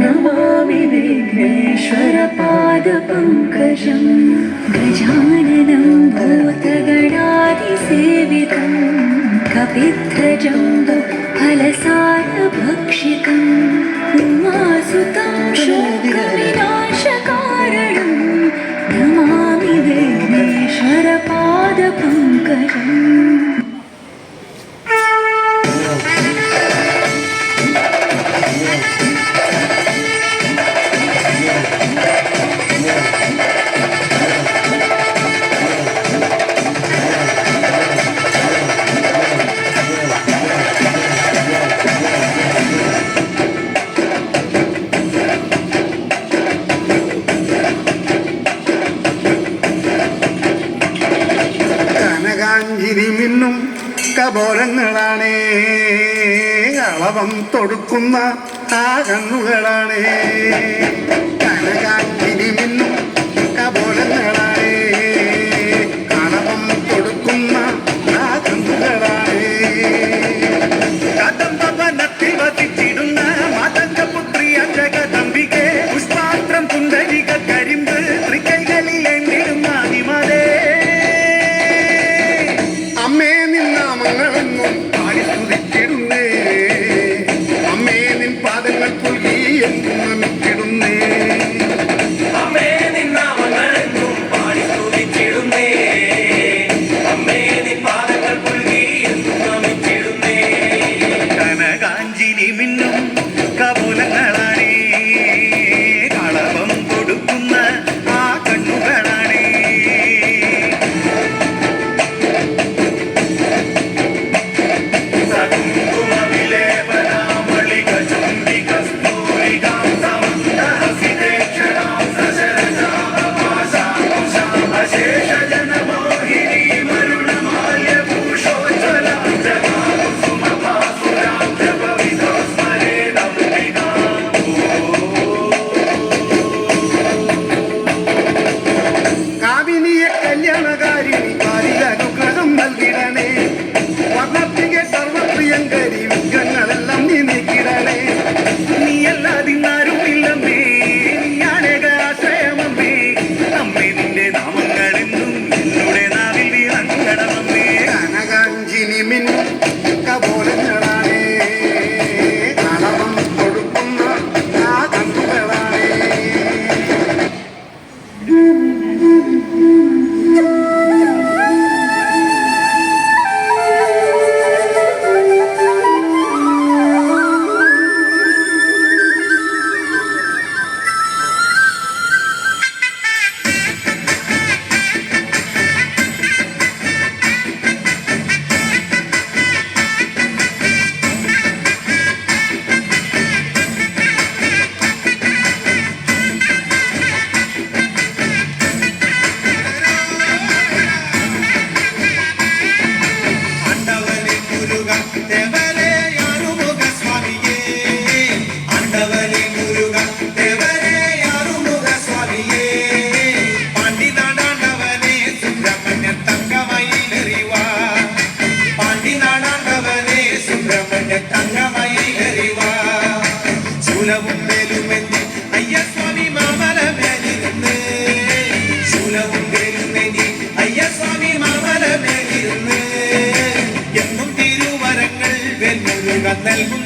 नमामि विवेघ्नेश्वरपादपङ्कषं गजाननं भूतगणादिसेवितं कपित्रजम्बफलसाय भक्षितं सुतां शुकविनाशकारणं ध्रमा विवेघ्नेश्वरपादपङ् കാഞ്ചിരി മിന്നും കപോലങ്ങളാണേ. അളവം തൊടുക്കുന്ന ആ കണ്ണുകളാണേ കനകാഞ്ചിരി മിന്നും കപോലങ്ങളാണ്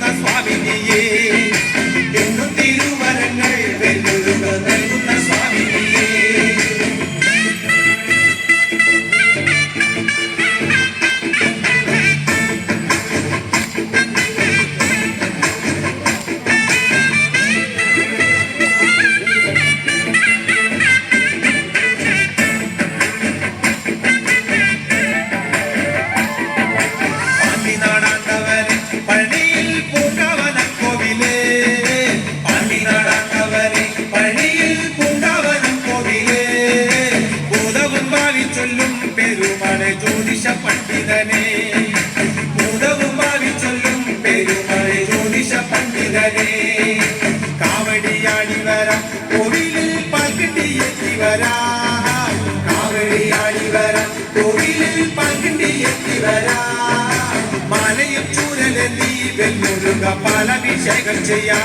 na suave கங்கையா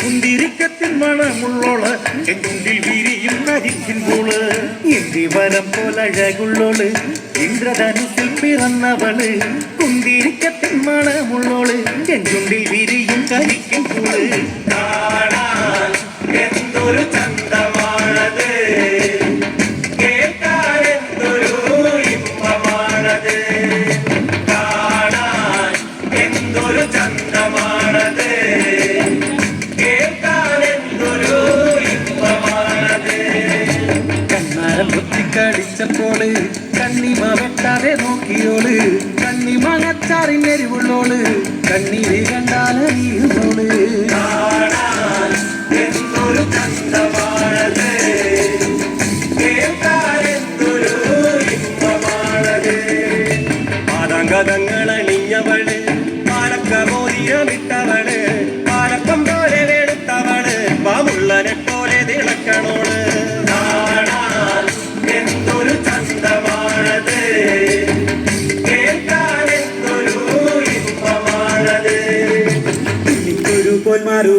കുന്തിരിക്കത്തിൽ മണമുള്ളോൾ എങ്കുണ്ടിൽ വിരിയും നരിക്കുമ്പോൾ ഇന്ത്യ വനം പോലഴകുള്ളോൾ ഇന്ദ്രധനുസിൽ പിറന്നവൾ. കുന്തിരിക്കത്തിൽ മണമുള്ളോൾ എങ്കുണ്ടിൽ വിരിയും കരിക്കുമ്പോൾ എന്തൊരു ചന്ദ്ര நெறிவுள்ளோடு கன்னி மனத்தாரின் நெறிவுள்ளோடு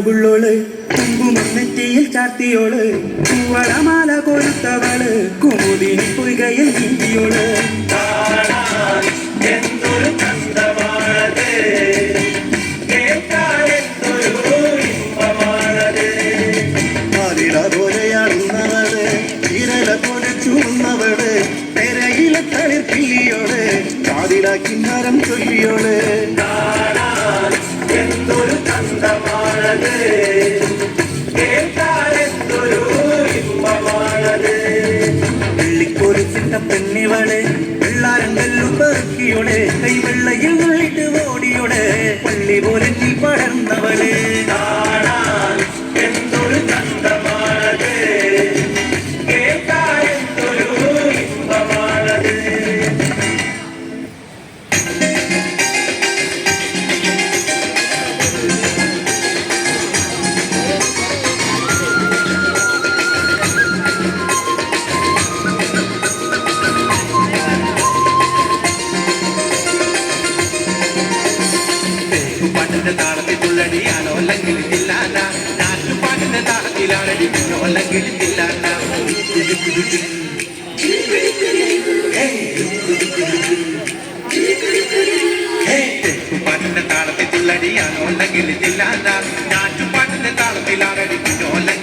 പൂവുള്ളോൾ തുമ്പു മുന്നെറ്റിയിൽ ചാർത്തിയോൾ പൂവളമാല കൊഴുത്തവൾ കൂതിരി Amén. പാട്ടിന്റെ താളത്തിൽ തുള്ളടിയാണുണ്ടെങ്കിൽ ഇല്ലാതാ ഞാൻ പാട്ടിന്റെ താളത്തിൽ ആരടിക്കുന്നോല്ലെങ്കിൽ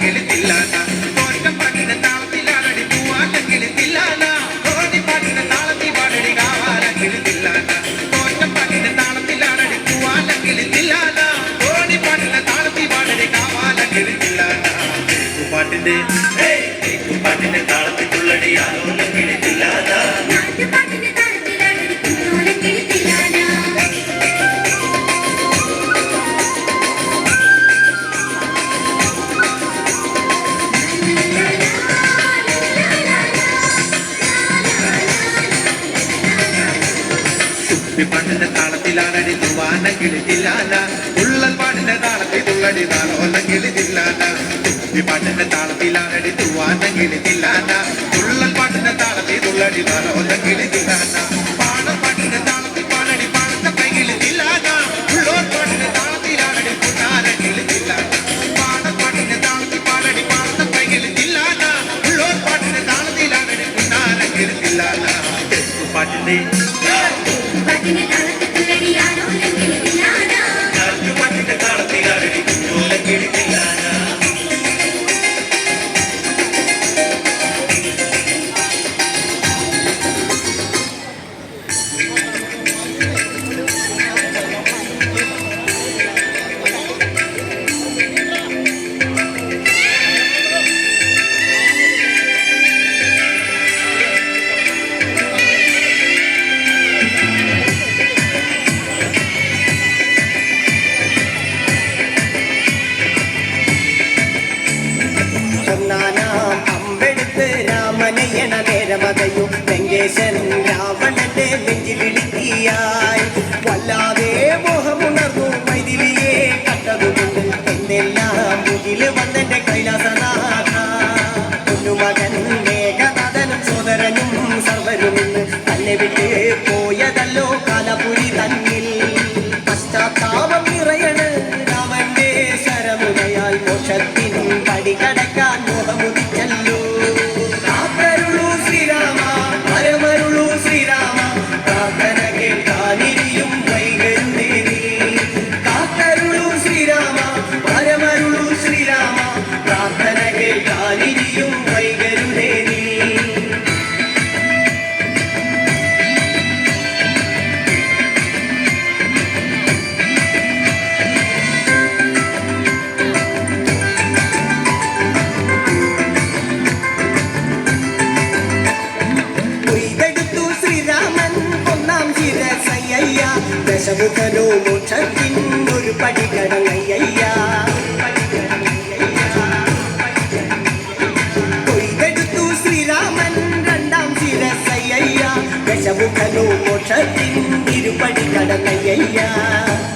துள்ளி பாட்டின தாளத்தில் ஆடடி துவாந்த கிளி தில்லாண்டா துள்ளல் பாட்டின தாளத்தில் துள்ளடி வர ஒத்த கிளி dicen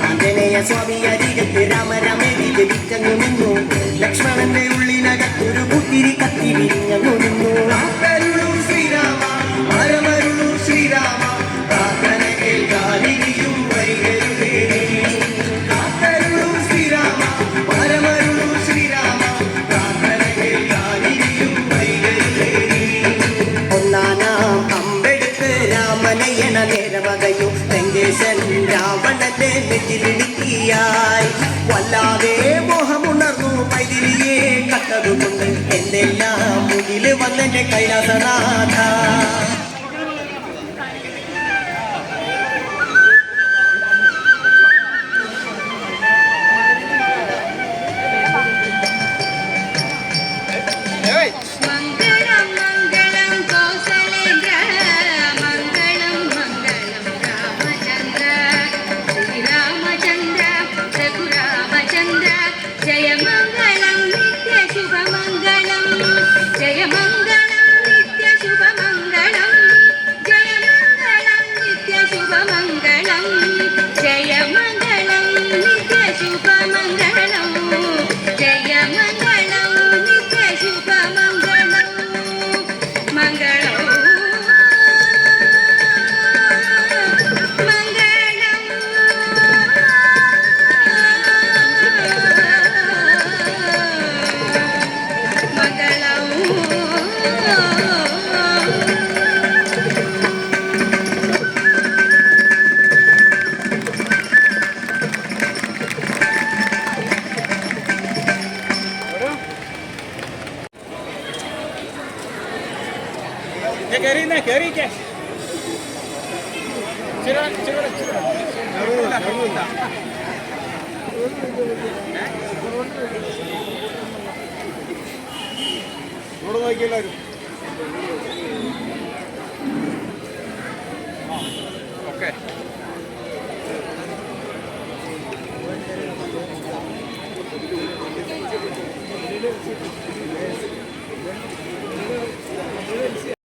ആഞ്ജനേയ സ്വാമി അരികത്ത് രാമരാമേരി ജപിക്കുന്നു ലക്ഷ്മണന്റെ ഉള്ളിനകത്തൊരു പുത്തിരി കത്തി നെറ്റിലിടുക്കിയായി വല്ലാതെ മോഹമുണർന്നു പൈതിലിയെ കട്ടതുകൊണ്ട് എന്തെല്ലാം മുന്നിൽ വന്നെ കൈലാസനാഥ. ഇവിടെ നോക്കി എല്ലാവരും ഓക്കെ